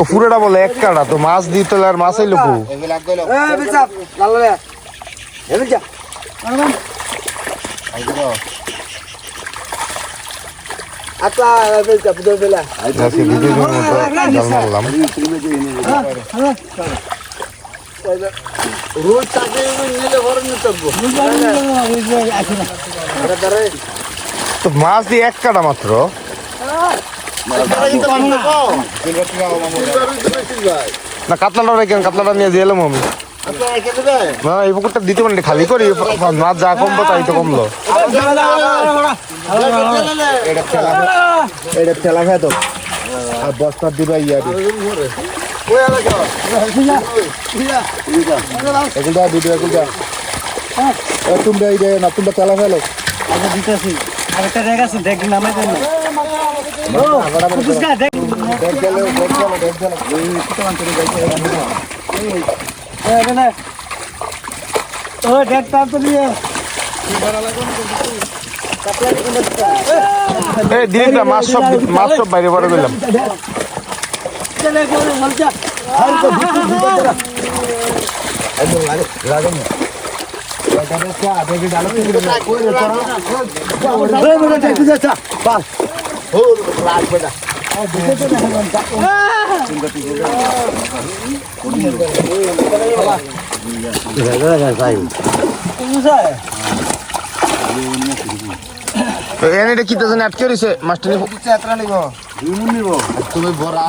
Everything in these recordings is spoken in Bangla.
ও পুরোটা বলে এক কাটা তো মাছ দিয়ে তোলে আর মাছই লোকু আজকে দ্বিতীয় দিনের মতো জাল মারলাম। তো মাছ দিয়ে এক কাটা মাত্র। না, কাতলাটা রেখে কাতলাটা নিয়ে দিয়ে এলাম আমি। না এই পুকুরটা দিতে পারি খালি করি, মাছ যা কমবো তাই তো কমলো। এটা ঠেলা খায় তো আর বস্তা দিবা ইয়া এগুলো। ভিডিও এগুলো তোমরা এই না তোমরা চালা ফেলো। আরেকটা দেখ আছে দেখ নামাই দেন না দেখ দেখ গেলে দেখ গেলে দেখ গেলে ও দেখ তারপর দিয়ে এই দিলীপটা মাছ সব মাছ সব বাইরে চলে এনে এটা কি তো আটকে রয়েছে মাছটা নিয়ে তুমি ভরা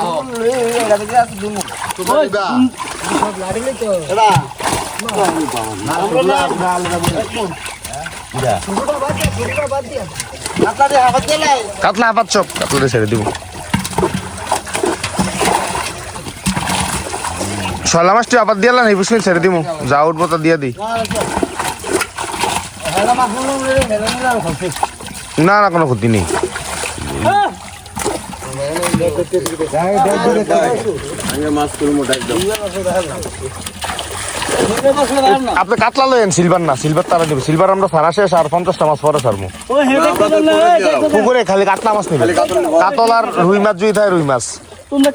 কাতলা হাফাত চপ কাতলা ছেড়ে দিব। শলা মাছটি আবার দিয়ে না এই বুঝলি ছেড়ে দিব যা উঠবো তা দিয়ে দিই। না না কোনো ক্ষতি নেই। আপনি কাতলা লয়েন সিলভার না সিলভার তারা দিব সিলভার আমরা সারা শেষ আর পঞ্চাশটা মাছ পরে সারমু ও পুকুরে খালি কাতলা মাছ নিবে। কাতল আর রুই মাছ যদি থাকে রুই মাছ। তোমরা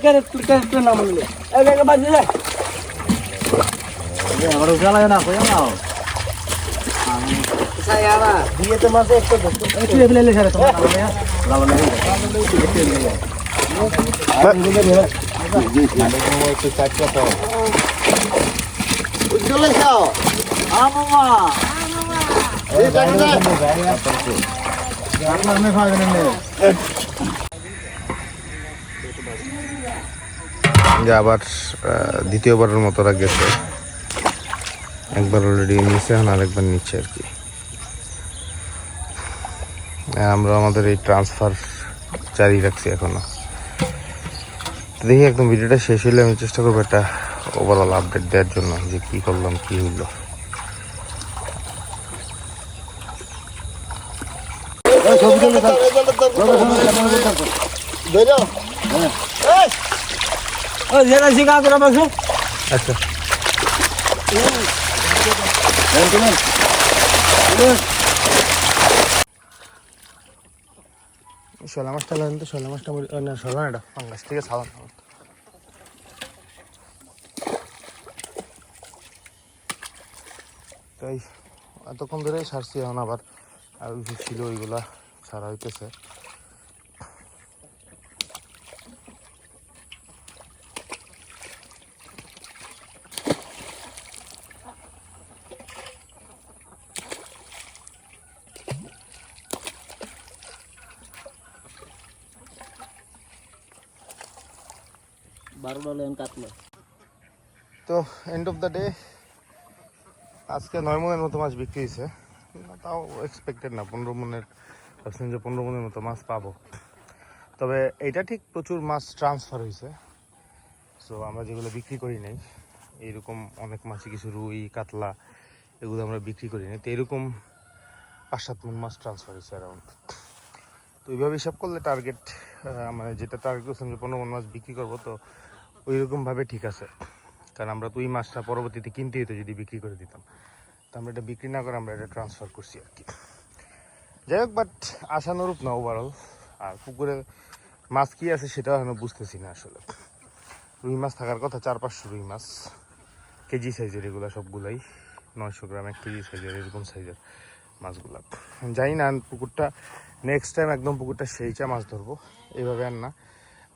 আবার দ্বিতীয়বারের মতো গেছে। একবার অলরেডি নিচে এখন আরেকবার নিচ্ছে আর কি। আর আমরা আমাদের এই ট্রান্সফার জারি রাখছি এখনও। তো দেখি একদম ভিডিওটা শেষ হলে আমি চেষ্টা করব একটা ওভারঅল আপডেট দেওয়ার জন্য যে কি করলাম, কি হইল। আচ্ছা। শোলা মাছটা লাগেন তো শোলা মাছটা না শোলা না, এটা পাঙ্গাস। থেকে সাবান তাই, এতক্ষণ ধরে সারছি এখন আবার। আর ছিল ওইগুলা ছাড়া হইতেছে। বারো ডলার কাটলো। তো এন্ড অফ দ্য ডে আজকে নয় মনের মতো মাছ বিক্রি হয়েছে। তাও এক্সপেক্টেড না, পনেরো মনের ভাবছিলাম যে পনেরো মনের মতো মাছ পাবো। তবে এটা ঠিক প্রচুর মাছ ট্রান্সফার হয়েছে। সো আমরা যেগুলো বিক্রি করি নাই, এইরকম অনেক মাছই কিছু রুই, কাতলা, এগুলো আমরা বিক্রি করি নাই। তো এরকম পাঁচ সাত মন মাছ ট্রান্সফার হয়েছে অ্যারাউন্ড তো এইভাবে হিসাব করলে টার্গেট মানে যেটা টার্গেট করছিলাম যে পনেরো মন মাছ বিক্রি করব, তো ওই রকমভাবে ঠিক আছে। কারণ আমরা তো ওই মাছটা পরবর্তীতে কিনতে হতো যদি বিক্রি করে দিতাম। তো আমরা এটা বিক্রি না করে আমরা এটা ট্রান্সফার করছি আর কি। যাই হোক বাট আশানুরূপ না ওভারঅল আর পুকুরে মাছ কী আছে সেটাও আমি বুঝতেছি না আসলে। রুই মাছ থাকার কথা চার পাঁচশো রুই মাছ। কেজি সাইজের এগুলো সবগুলাই। নয়শো গ্রাম এক কেজি সাইজের এরকম সাইজের মাছগুলো। জানি না পুকুরটা নেক্সট টাইম একদম পুকুরটা সেইটা মাছ ধরবো। এইভাবে আর না।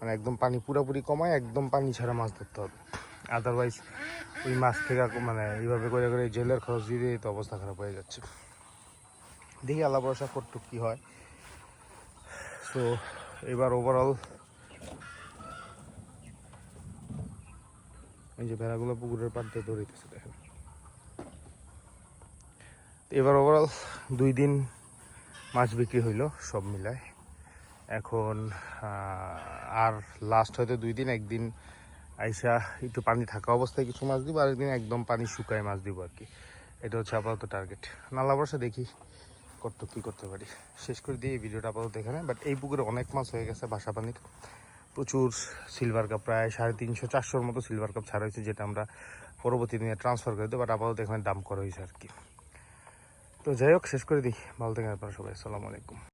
মানে একদম পানি পুরোপুরি কমায়, একদম পানি ছাড়া মাছ ধরতে হবে। আদারওয়াইজ ওই মাছ থেকে মানে এইভাবে করে করে জেলের খরচ দিয়ে তো অবস্থা খারাপ হয়ে যাচ্ছে। দেখি আল্লাহ ভরসা কতটুক কী হয়। সো এবার ওভারঅল এই যে ভেড়াগুলো পুকুরের পাড় দিয়ে দৌড়িতেছে দেখেন। এবার ওভারঅল দুই দিন মাছ বিক্রি হইল সব মিলায়। এখন আর লাস্ট হয়তো দুই দিন, একদিন আইসা একটু পানি থাকা অবস্থায় কিছু মাছ দিব, আরেকদিন একদম পানি শুকায় মাছ দিব আর কি। এটা হচ্ছে আপাতত টার্গেট নালা বর্ষা দেখি কত কী করতে পারি। শেষ করে দিয়ে এই ভিডিওটা আপাতত এখানে। বাট এই পুকুরে অনেক মাছ হয়ে গেছে বাসা পানির। প্রচুর সিলভার কাপ প্রায় সাড়ে তিনশো, চারশোর মতো সিলভার কাপ ছাড়া হয়েছে, যেটা আমরা পরবর্তী দিনে ট্রান্সফার করে দেবো। বাট আপাতত এখানে দাম করা হয়েছে আর কি। তো যাই হোক, শেষ করে দিই। ভালো থাকেন আপনারা সবাই। আসসালামু আলাইকুম।